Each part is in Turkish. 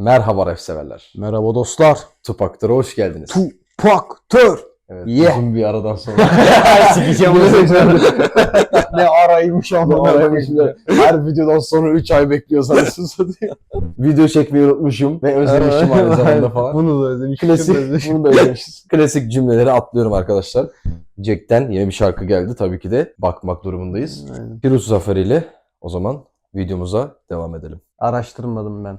Merhaba rap severler. Merhaba dostlar. Tupak'tara hoş geldiniz. Tupaktör. Evet, Ye. uzun bir aradan sonra. Sikeceğim ne araymış ama. Araymış da Her videodan sonra 3 ay bekliyoruz anasını satayım. Video çekmeyi unutmuşum ve özlemişim aynı zamanda falan. Bunu da özlemişim. Klasik, bunu da özlemişiz. Klasik cümleleri atlıyorum arkadaşlar. Jack'ten yeni bir şarkı geldi. Tabii ki de bakmak durumundayız. Aynen. Firuz Zafer ile o zaman videomuza devam edelim. Araştırmadım ben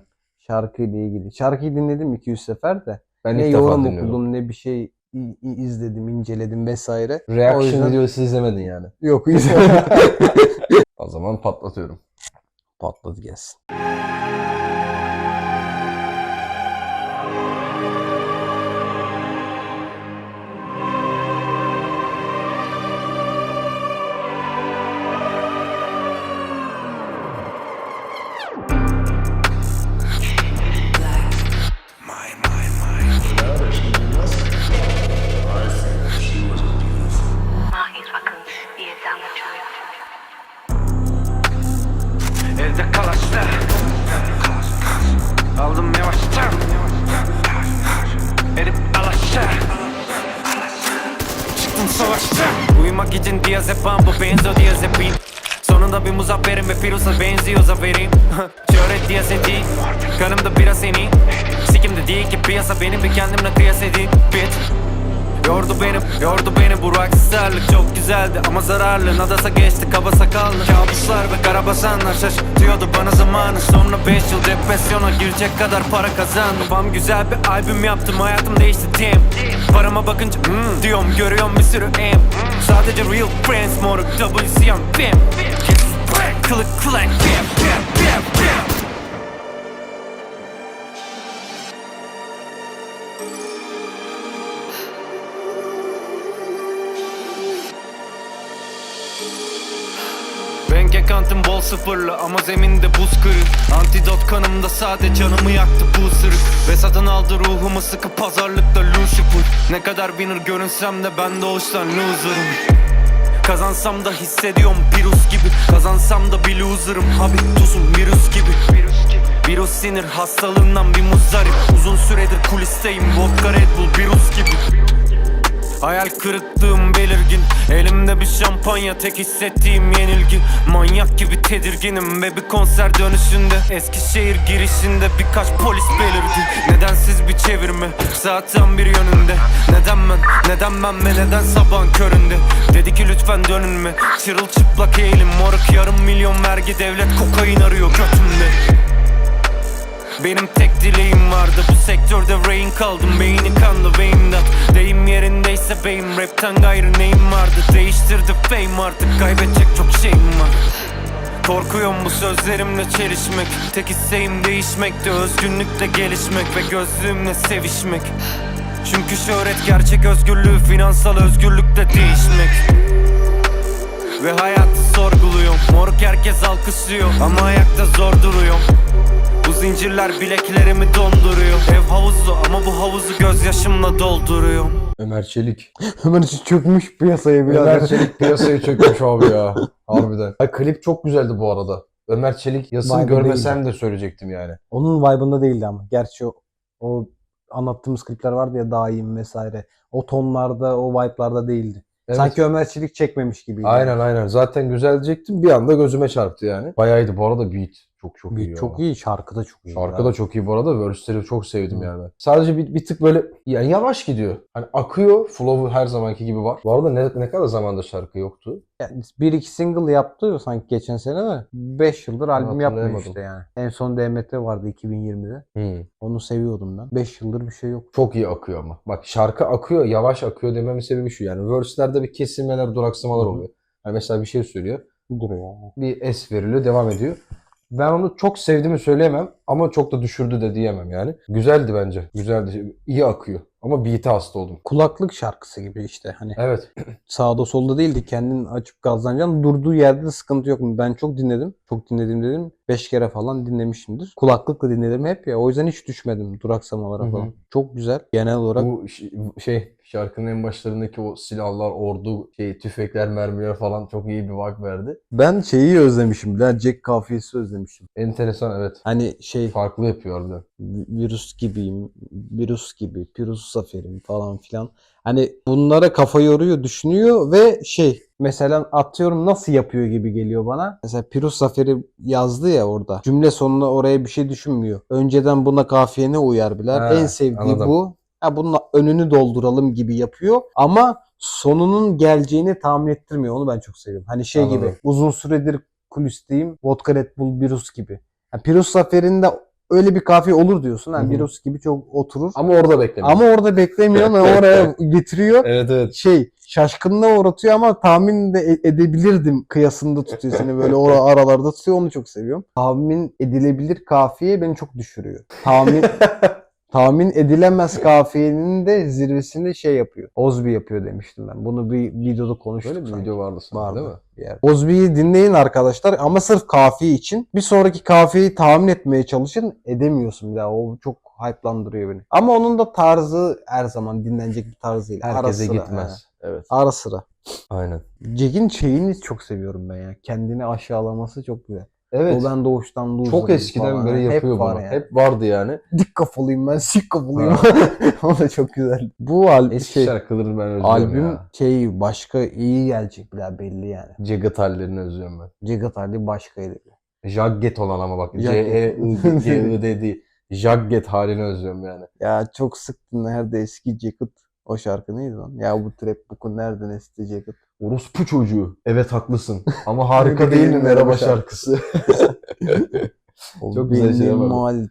şarkıyla ilgili. Şarkıyı dinledim 200 sefer de. Ben ne ilk defa yorum dinliyorum. okudum ne bir şey i- i- izledim, inceledim vesaire. O Reaction yüzden- videosu izlemedin yani. Yok izlemedim. O zaman patlatıyorum. Patladı gelsin. Ve Firuz'a benziyor zaferim. Şöhret diyazeti Kanımda biraz senin Sikimde değil ki piyasa benim bir kendimle kıyas edin Bitch Yordu beni, yordu beni. Bu rockstarlık çok güzeldi ama zararlı. Nadasa geçti kaba sakallı. Kabuslar ve karabasanlar şaşırtıyordu bana zamanı. Sonra 5 yıl depresyona girecek kadar para kazandım. Babam güzel bir albüm yaptım hayatım değişti team Parama bakınca hmm, diyorum görüyorum bir sürü M Sadece real friends moruk WCM bim Kılık kılak bim bim bim bim Bank account'ım bol sıfırlı ama zeminde buz kırık. Antidot kanımda sade canımı yaktı bu ısırık Ve satın aldı ruhumu sıkı pazarlıkta Lucifer. Ne kadar winner görünsem de ben doğuştan loser'ım Kazansam da hissediyorum virüs gibi. Kazansam da bir loser'ım. Habitusum virüs gibi. Virüs sinir hastalığından bir muzdarip. Uzun süredir kulisteyim. Vodka Red Bull virüs gibi Hayal kırıklığım belirgin. Elimde bir şampanya tek hissettiğim yenilgi Manyak gibi tedirginim ve bir konser dönüşünde Eskişehir girişinde birkaç polis belirdi Nedensiz bir çevirme? Zaten bir yönünde. Neden ben, neden ben ve neden sabahın köründe? Dedi ki lütfen dönünme. Çırılçıplak eğilim moruk yarım milyon vergi devlet kokain arıyor götümde benim tek dileğim vardı. Bu sektörde rain kaldım. Beyni kandı ve imdat Deyim yerindeyse beyim. Rapten gayrı neyim vardı? Değiştirdi fame artık. Kaybedecek çok şeyim var. Korkuyorum bu sözlerimle çelişmek. Tek isteğim değişmekte Özgünlükle gelişmek ve gözlüğümle sevişmek. Çünkü şöhret gerçek özgürlüğü Finansal özgürlükte değişmek. Ve hayatı sorguluyorum. Moruk herkes alkışlıyor Ama ayakta zor duruyorum zincirler bileklerimi donduruyor Ev havuzlu ama bu havuzu gözyaşımla dolduruyorum Ömer Çelik. Hemen içi çökmüş piyasaya Ömer birader. Çelik piyasayı çökmüş abi ya. Harbiden. Ay, klip çok güzeldi bu arada. Ömer Çelik yazısını Vibe'ı görmesem de söyleyecektim yani. Onun vibe'ında değildi ama. Gerçi o, o anlattığımız klipler vardı ya daim vesaire. O tonlarda, o vibe'larda değildi. Evet. Sanki Ömer Çelik çekmemiş gibiydi. Aynen aynen. Zaten güzel diyecektim. Bir anda gözüme çarptı yani. Bayağıydı bu arada beat. Çok çok iyi. Çok ya. iyi, şarkı da çok iyi. Şarkı ya. da çok iyi bu arada. Verse'leri çok sevdim Hı. yani. Sadece bir, bir tık böyle yani yavaş gidiyor. Hani akıyor. Flow'u her zamanki gibi var. Bu arada ne, ne kadar zamanda şarkı yoktu. Yani bir iki single yaptı sanki geçen sene de 5 yıldır albüm yapmıyor işte yani. En son DMT vardı 2020'de. Hı. Onu seviyordum ben. 5 yıldır bir şey yok. Çok iyi akıyor ama. Bak şarkı akıyor, yavaş akıyor dememin sebebi şu. Yani verse'lerde bir kesilmeler, duraksamalar oluyor. Yani mesela bir şey söylüyor. Duruyor. Bir es veriliyor, devam ediyor. Ben onu çok sevdiğimi söyleyemem ama çok da düşürdü de diyemem yani. Güzeldi bence. Güzeldi. İyi akıyor. Ama beat'e hasta oldum. Kulaklık şarkısı gibi işte hani Evet. sağda solda değildi kendin açıp gazlanacaksın durduğu yerde de sıkıntı yok mu? Ben çok dinledim. Çok dinledim dedim. 5 kere falan dinlemişimdir. Kulaklıkla dinledim hep ya. O yüzden hiç düşmedim duraksamalara falan. Çok güzel. Genel olarak Bu şey Şarkının en başlarındaki o silahlar, ordu, şey, tüfekler, mermiler falan çok iyi bir vibe verdi. Ben şeyi özlemişim. Bir Jack kafiyesi özlemişim. Enteresan evet. Hani şey Farklı yapıyor harbiden. virüs gibiyim, virüs gibi, Pirus zaferim falan filan. Hani bunlara kafa yoruyor, düşünüyor ve şey mesela atıyorum nasıl yapıyor gibi geliyor bana. Mesela Pirus zaferi yazdı ya orada. Cümle sonuna oraya bir şey düşünmüyor. Önceden buna kafiye ne uyar biler. En sevdiği anladım. bu. Ha bunun önünü dolduralım gibi yapıyor ama sonunun geleceğini tahmin ettirmiyor. Onu ben çok seviyorum. Hani şey Anladım. gibi uzun süredir kulisteyim. Vodka Red Bull Birus gibi. Yani Pirus zaferinde öyle bir kafiye olur diyorsun. Yani hı. Birus gibi çok oturur. Ama orada beklemiyor. Ama orada beklemiyor ve oraya getiriyor. Evet evet. Şey şaşkınlığa uğratıyor ama tahmin de e- edebilirdim kıyasında tutuyor seni böyle o aralarda tutuyor onu çok seviyorum. Tahmin edilebilir kafiye beni çok düşürüyor. Tahmin tahmin edilemez kafiyenin de zirvesini şey yapıyor. Ozbi yapıyor demiştim ben. Bunu bir videoda konuştuk. Böyle bir sanki. video vardı sanırım Vardı. değil mi? yer. Ozbi'yi dinleyin arkadaşlar ama sırf kafiye için. Bir sonraki kafiyeyi tahmin etmeye çalışın. Edemiyorsun bir daha. O çok hype'landırıyor beni. Ama onun da tarzı her zaman dinlenecek bir tarz değil. Ara Herkese sıra, gitmez. Evet. he. Ara sıra. Aynen. Jack'in şeyini çok seviyorum ben ya. Kendini aşağılaması çok güzel. Evet. O ben doğuştan loser'ım Çok eskiden falan. beri Hep yapıyor var bunu. yani. Hep vardı yani. Dik kafalıyım ben, sik kafalıyım. o da çok güzel. Bu al Eski şey, şarkılarını ben özlüyorum albüm ya. şey başka iyi gelecek bile belli yani. Jagged hallerini özlüyorum ben. Jagged hali başkaydı. Jagget olan ama bak. Jagget. C-E-I-G-I-D değil. Jagget halini özlüyorum yani. Ya çok sıktı nerede eski Jacket. O şarkı neydi lan? Ya bu trap book'u nereden esti Jacket? Orospu çocuğu. Evet haklısın. Ama harika değil mi merhaba şarkısı? O Çok güzel şeyler vardı.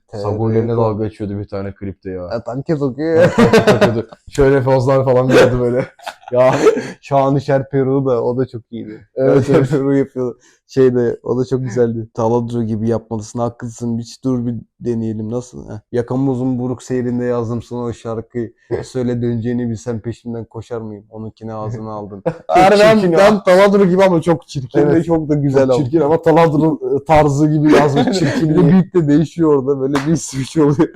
ego. dalga geçiyordu bir tane klipte ya. Tanke sokuyor. Takıyordu. Şöyle pozlar falan veriyordu böyle. ya Şanışer Peru da o da çok iyiydi. Evet, evet. Peru yapıyordu. Şeyde o da çok güzeldi. Taladro gibi yapmalısın haklısın. Hiç dur bir deneyelim nasıl? Heh. Yakamı uzun buruk seyrinde yazdım sana o şarkıyı. Söyle döneceğini bilsem peşinden koşar mıyım? Onunkini ağzına aldın. Harbiden çirkin ben Taladro gibi ama çok çirkin ve Evet. çok da güzel Çok çirkin ama Taladro'nun tarzı gibi yazmış Bir çirkinliği. beat de değişiyor orada. Böyle bir switch oluyor.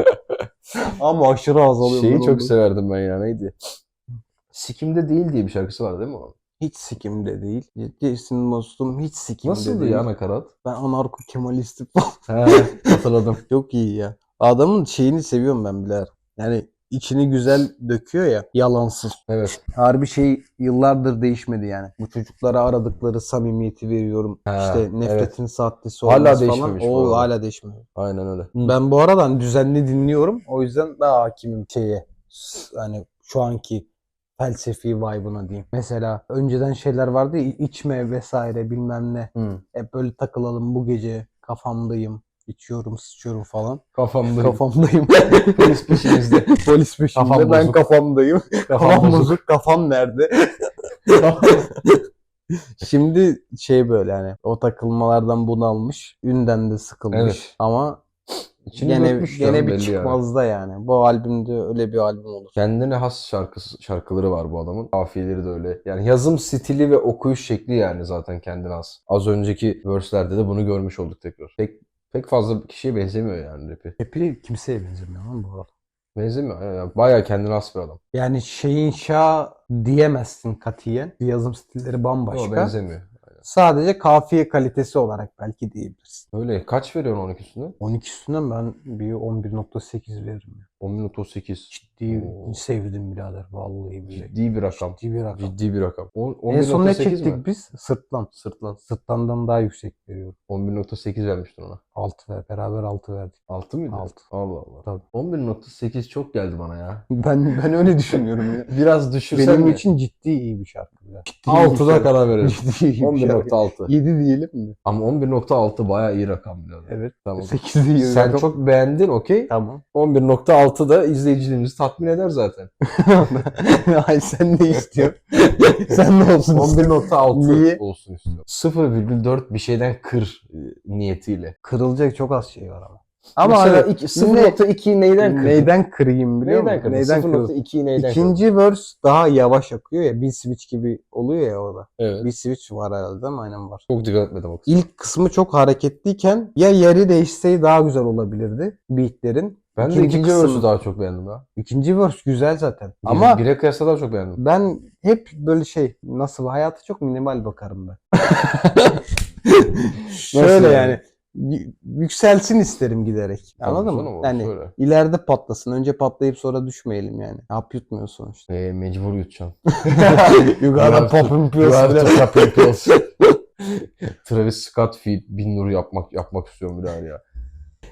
Ama aşırı azalıyor. Şeyi çok severdim ben ya neydi? Sikim'de değil diye bir şarkısı var değil mi o? Hiç sikimde değil. Ciddisin dostum hiç sikimde Nasıldı değil. ya nakarat? Ben anarko kemalistim falan. He hatırladım. Çok iyi ya. Adamın şeyini seviyorum ben Biler. Yani içini güzel döküyor ya. Yalansız. Evet. Harbi şey yıllardır değişmedi yani. Bu çocuklara aradıkları samimiyeti veriyorum. Ha, işte nefretin sahtesi Hala olmaz değişmemiş bu falan. O arada. hala değişmedi. Aynen öyle. Ben bu arada hani düzenli dinliyorum. O yüzden daha hakimim şeye. Hani şu anki felsefi vibe'ına diyeyim. Mesela önceden şeyler vardı ya içme vesaire bilmem ne. Hı. Hep böyle takılalım bu gece kafamdayım. İçiyorum sıçıyorum falan. Kafamda. Kafamdayım. Polis peşimizde. Polis peşimde. Kafam ben bozuk. kafamdayım. Kafam Kafam bozuk. bozuk. Kafam nerede? Şimdi şey böyle hani o takılmalardan bunalmış. Ünden de sıkılmış. Evet. Ama İçini gene, gene bir belli yani. çıkmazda yani. Bu albümde öyle bir albüm olur. Kendine has şarkısı, şarkıları var bu adamın. Kafiyeleri de öyle. Yani yazım stili ve okuyuş şekli yani zaten kendine has. Az önceki verse'lerde de bunu görmüş olduk tekrar. Pek pek fazla kişiye benzemiyor yani rapi. Rap'i kimseye benzemiyor lan bu arada. Benzemiyor. Yani, bayağı kendine has bir adam. Yani şeyin şah diyemezsin katiyen. Yazım stilleri bambaşka. Yok benzemiyor. Sadece kafiye kalitesi olarak belki diyebilirsin. Öyle. Kaç veriyorsun 12 üstüne? 12 üstünden ben bir 11.8 veririm. ya. 10.38. Ciddi Oo. sevdim birader vallahi billahi. Ciddi bir rakam. Ciddi bir rakam. Ciddi bir rakam. On- En son ne 11.8 çektik mi? biz? Sırtlan. Sırtlan. Sırtlandan daha yüksek veriyorum. 11.8 vermiştin ona. 6 ver. Beraber 6 verdik. 6 mıydı? Altı. Allah Allah. Tabii. 11.8 çok geldi bana ya. Ben ben öyle düşünüyorum ya. Biraz düşürsen Benim mi? için ciddi iyi bir şarkı. İyi 6'da şarkı. karar verelim. Ciddi iyi bir şarkı. 11.6. 7 diyelim mi? Ama 11.6 bayağı iyi rakam biraz. Evet. Tamam. 8 diyelim. Sen çok beğendin okey. Tamam. 11.6 da izleyicilerimizi tatmin eder zaten. Ay sen ne istiyorsun? sen ne olsun istiyorsun? 11.6 Niye? olsun istiyorum. 0,4 bir şeyden kır e, niyetiyle. Kırılacak çok az şey var ama. Ama Mesela iki- 0.2'yi neyden kırdın? neyden kırayım biliyor Neyden musun? kırdın? Neyden kırdım? 0.2'yi neyden kırdın? İkinci verse daha yavaş akıyor ya. Bir switch gibi oluyor ya orada. Evet. Bir switch var herhalde mi? Aynen var. Çok dikkat etmedim o kısma. İlk kısmı çok hareketliyken ya yeri değişseydi daha güzel olabilirdi beatlerin. Ben de İkinci kısım- verse'ü daha çok beğendim ya. İkinci verse güzel zaten. Ama Ama bire kıyasla daha çok beğendim. ben hep böyle şey nasıl hayata çok minimal bakarım ben. Şöyle yani? yani yükselsin isterim giderek. Anladın Tabii mı? Yani şöyle. ileride patlasın. Önce patlayıp sonra düşmeyelim yani. Hap yutmuyor sonuçta. Ee, mecbur gotta gotta pop to pop pills. Travis Scott feat Bin Nur yapmak yapmak istiyorum bir daha ya.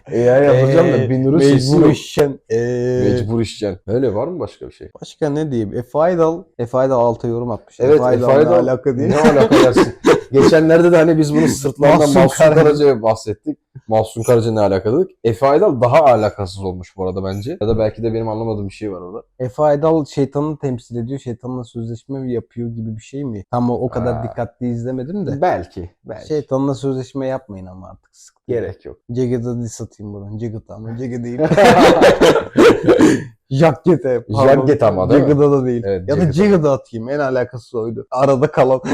AI yapacağım da Bin Nur'un sesi Mecbur yok. işen. Ee, Mecbur işeceksin. Öyle var mı başka bir şey? Başka ne diyeyim? Efe Aydal. Efe Aydal alta yorum atmış. Evet, Efe Aydal ne alaka diye. Ne alaka dersin? Geçenlerde de hani biz bunu sırtlarından Mahsun Karaca. Bahsettik. Mahsun Karaca ne alaka dedik. Efe Aydal daha alakasız olmuş bu arada bence. Ya da belki de benim anlamadığım bir şey var orada. Efe Aydal şeytanı temsil ediyor. Şeytanla sözleşme yapıyor gibi bir şey mi? Tam o, o kadar Ha. dikkatli izlemedim de. Belki. Belki. Şeytanla sözleşme yapmayın ama artık. Sık. Gerek yok. Jagged'a diss atayım buradan. Jagged ama Jagged Jagged'e. pardon. Jagged ama değil mi? Jagged'a da değil. Evet, ya da. Jagged'a atayım. En alakası oydu. Arada kalan.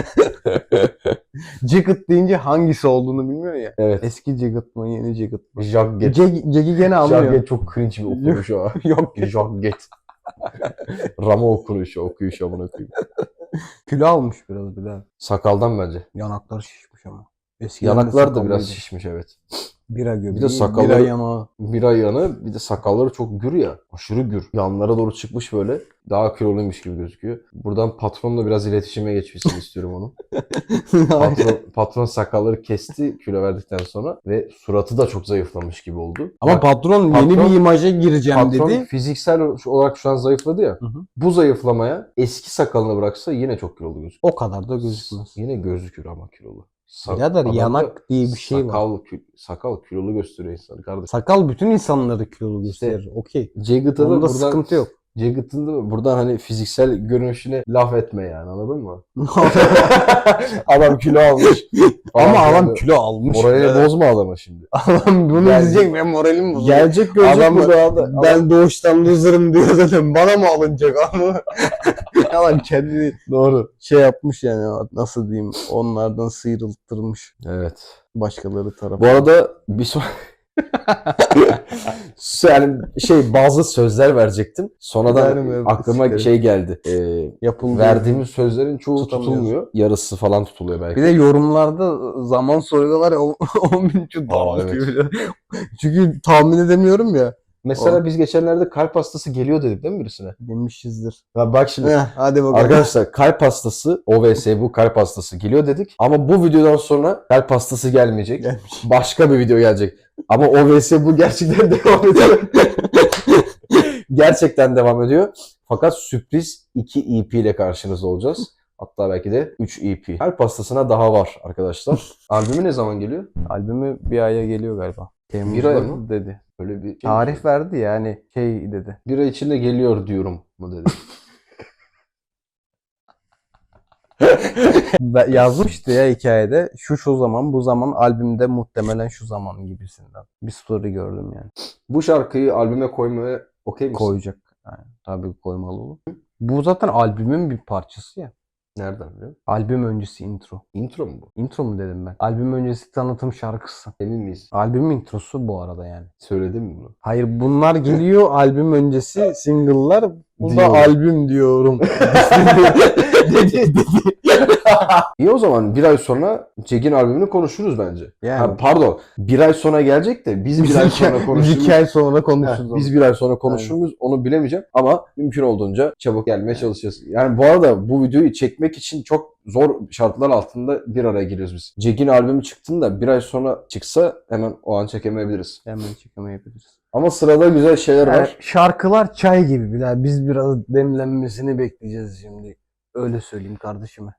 Jagged deyince hangisi olduğunu bilmiyor ya. Evet. Eski Jagged mı yeni Jagged mı? Jagget. Jag- Jagged gene anlıyor. Jagget çok cringe bir okunuş o. Yok. Jagget. Rama okunuşu, okuyuş amına koyayım. Kilo almış biraz bir daha. Sakaldan bence. Yanaklar şişmiş ama. Eskiden de Yanaklar da biraz şişmiş evet. Bira göbeği, Bir de sakalları- bira yanağı. Bir ay yanı bir de sakalları çok gür ya. Aşırı gür. Yanlara doğru çıkmış böyle. Daha kiloluymuş gibi gözüküyor. Buradan patronla biraz iletişime geçmesini istiyorum onun. Patron, patron sakalları kesti kilo verdikten sonra ve suratı da çok zayıflamış gibi oldu. Ama Bak, patron, yeni patron- bir imaja gireceğim patron dedi. fiziksel olarak şu an zayıfladı ya. Hı hı. Bu zayıflamaya eski sakalını bıraksa yine çok kilolu gözükür. O kadar da gözükmez. Yine gözükür ama kilolu. Sa- Birader adamda yanak diye bir şey var. sakal, kü- sakal kilolu gösteriyor insanı kardeşim. Sakal bütün insanları kilolu İşte- gösterir. Okey. Jagged'a da Onda buradan, sıkıntı yok. Jagged'ın da buradan hani fiziksel görünüşüne laf etme yani anladın mı? adam kilo almış. Ama adam filan. kilo almış. Moralini bozma adamı şimdi. Adam bunu Gel- izleyecek benim moralim bozuluyor. Gelecek görecek Adam- bu doğada. Ben doğuştan loser'ım diyor zaten. Bana mı alınacak ama? Adam kendini Doğru. şey yapmış yani nasıl diyeyim onlardan sıyrıltırmış Evet. başkaları tarafı. Bu arada bir son... yani şey bazı sözler verecektim. Sonradan aklıma sikerim. şey geldi. Ee, yapıldı. verdiğimiz sözlerin çoğu Tutamıyoruz. tutulmuyor. Yarısı falan tutuluyor belki. Bir de yorumlarda zaman soruyorlar ya 10 bin Aa, evet. Çünkü tahmin edemiyorum ya. Mesela biz geçenlerde kalp hastası geliyor dedik değil mi birisine? Demişizdir. Ya bak şimdi Heh, hadi bakalım. Arkadaşlar kalp hastası OVS bu kalp hastası geliyor dedik. Ama bu videodan sonra kalp hastası gelmeyecek. Gelmiş. Başka bir video gelecek. Ama OVS bu gerçekten devam ediyor. gerçekten devam ediyor. Fakat sürpriz 2 EP ile karşınızda olacağız. Hatta belki de 3 EP. Kalp hastasına daha var arkadaşlar. Albümü ne zaman geliyor? Albümü bir aya geliyor galiba. Temmuz'da Bir ay mı? dedi. Böyle bir şey Tarih verdi yani şey dedi. Bir ay içinde geliyor diyorum mu dedi. Ben yazmıştı ya hikayede. Şu şu zaman bu zaman albümde muhtemelen şu zaman gibisinden. Bir story gördüm yani. bu şarkıyı albüme koymaya okey misin? Koyacak. Yani, tabii koymalı olur. Bu zaten albümün bir parçası ya. Nereden biliyor? Albüm öncesi intro. Intro mu bu? Intro mu dedim ben? Albüm öncesi tanıtım şarkısı. Emin miyiz? Albümün introsu bu arada yani. Söyledim mi bunu? Hayır bunlar geliyor albüm öncesi single'lar. Bu da Diyorum. albüm diyorum. dedi, dedi. İyi o zaman bir ay sonra Jack'in albümünü konuşuruz bence. Yani. Ha, pardon bir ay sonra gelecek de biz bir Biz ay iki, sonra biz konuşuruz. iki ay sonra Ha, konuşuruz. biz bir ay sonra konuşuruz onu bilemeyeceğim ama mümkün olduğunca çabuk gelmeye çalışacağız. Yani bu arada bu videoyu çekmek için çok zor şartlar altında bir araya geliyoruz biz. Jack'in albümü çıktığında bir ay sonra çıksa hemen o an çekemeyebiliriz. Hemen çekemeyebiliriz. Ama sırada güzel şeyler Yani var. şarkılar çay gibi bile. Biz biraz demlenmesini bekleyeceğiz şimdi. Öyle söyleyeyim kardeşime.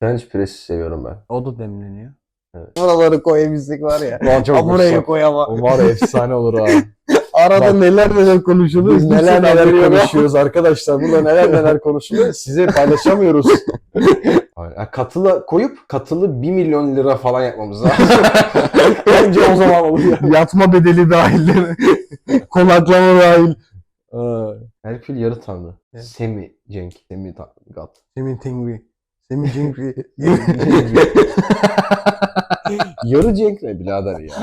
French Press'i seviyorum ben. O da demleniyor. Evet. Buraları koyabilsek var ya. Ulan çok burayı güzel. koyama. O var ya efsane olur ha. Arada Bak. neler neler konuşulur. Biz neler neler konuşuyoruz arkadaşlar. Burada neler neler konuşuluyor. Size paylaşamıyoruz. Yani katıla koyup katılı 1 milyon lira falan yapmamız lazım. Bence o zaman olur ya. Yatma bedeli dahil. Konaklama dahil. Herkül yarı tanrı. Evet. Semi Cenk. Semi God. Semih Tengri. Semih Cenkri. yarı Cenk ne birader ya.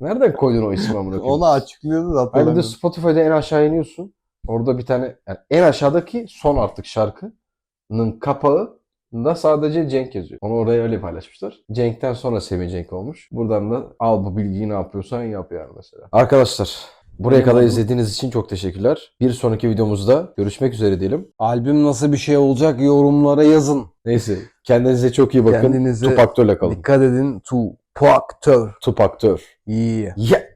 Nereden koydun o ismi amına koyayım? Onu açıklıyordu da Hayır bir de. Spotify'da en aşağı iniyorsun. Orada bir tane yani en aşağıdaki son artık şarkının kapağında sadece Cenk yazıyor. Onu oraya öyle paylaşmışlar. Cenk'ten sonra Semih Cenk olmuş. Buradan da al bu bilgiyi ne yapıyorsan yap yani mesela. Arkadaşlar buraya kadar izlediğiniz için çok teşekkürler. Bir sonraki videomuzda görüşmek üzere diyelim. Albüm nasıl bir şey olacak yorumlara yazın. Neyse kendinize çok iyi bakın. Kendinize Tupaktör'le kalın. Dikkat edin. Tu. Puaktör. Tupaktör. İyi. Yeah.